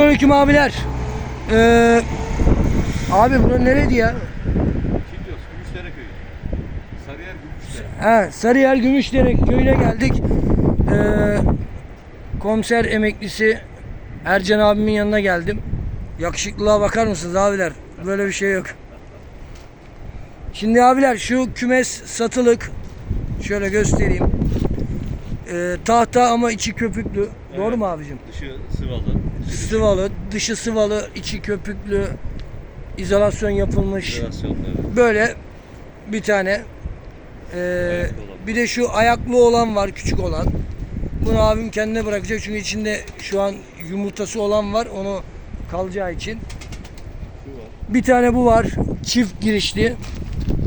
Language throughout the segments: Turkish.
Selamünaleyküm abiler. Ee, abi bura nereydi ya? Kilyos, Gümüşdere köyü. Sarıyer Gümüşdere. Ha, Sarıyer Gümüşdere köyüne geldik. Ee, komiser emeklisi Ercan abimin yanına geldim. Yakışıklılığa bakar mısınız abiler? Böyle bir şey yok. Şimdi abiler şu kümes satılık. Şöyle göstereyim. Ee, tahta ama içi köpüklü. Doğru Evet. mu abicim? Dışı sıvalı. Sıvalı, dışı sıvalı, içi köpüklü, izolasyon yapılmış. Jenerasyonları. Böyle bir tane. Ee, bir de şu ayaklı olan var, küçük olan. Bunu abim kendine bırakacak çünkü içinde şu an yumurtası olan var. Onu kalacağı için. Bir tane bu var. Çift girişli.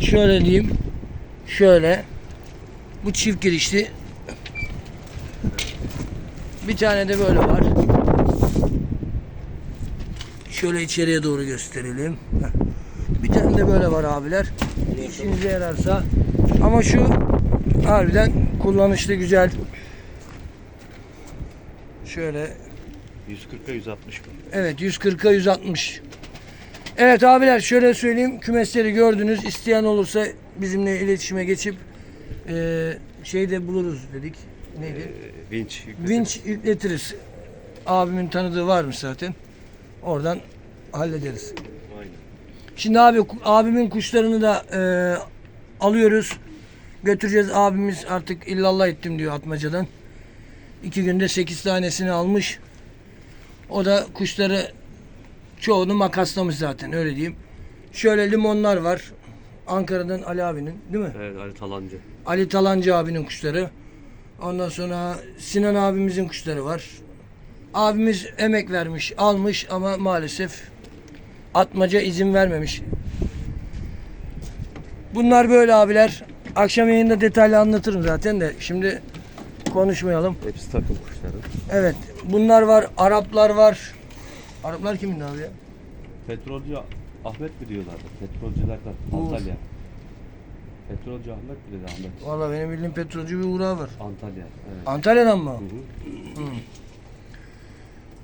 Şöyle diyeyim. Şöyle. Bu çift girişli. Bir tane de böyle var. Şöyle içeriye doğru gösterelim. Bir tane de böyle var abiler. İşinize yararsa. Ama şu harbiden kullanışlı güzel. Şöyle 140'a 160 mı? Evet 140'a 160. Evet abiler şöyle söyleyeyim. Kümesleri gördünüz. İsteyen olursa bizimle iletişime geçip eee şeyde buluruz dedik. Neydi? Ee, vinç. yükletim. Vinç yükletiriz. Abimin tanıdığı varmış zaten. Oradan hallederiz. Aynen. Şimdi abi abimin kuşlarını da eee, alıyoruz. Götüreceğiz abimiz artık illallah ettim diyor atmacadan. İki günde sekiz tanesini almış. O da kuşları çoğunu makaslamış zaten öyle diyeyim. Şöyle limonlar var. Ankara'dan Ali abinin değil mi? Evet Ali Talancı. Ali Talancı abinin kuşları. Ondan sonra Sinan abimizin kuşları var. Abimiz emek vermiş, almış ama maalesef atmaca izin vermemiş. Bunlar böyle abiler. Akşam yayında detaylı anlatırım zaten de şimdi konuşmayalım. Hepsi takım kuşları. Evet, bunlar var, Araplar var. Araplar kimin abi ya? Petrolcü Ahmet mi diyorlardı? Petrolcülerden Antalya. Petrolcü Ahmet mi dedi Ahmet? Vallahi benim bildiğim petrolcü bir uğrağı var. Antalya. Evet. Antalya'dan mı? Hı hı.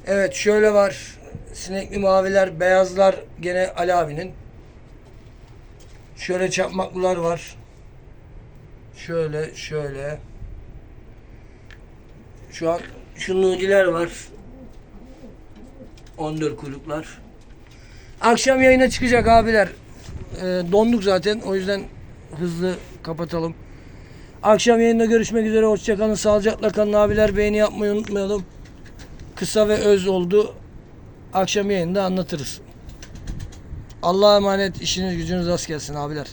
Evet şöyle var. Sinekli maviler, beyazlar gene Ali abinin. Şöyle çapmaklılar var. Şöyle, şöyle. Şu an şu nudiler var. 14 kuyruklar. Akşam yayına çıkacak abiler. Ee, donduk zaten o yüzden hızlı kapatalım. Akşam yayında görüşmek üzere. Hoşçakalın. Sağlıcakla kalın abiler. Beğeni yapmayı unutmayalım kısa ve öz oldu. Akşam yayında anlatırız. Allah'a emanet işiniz gücünüz rast gelsin abiler.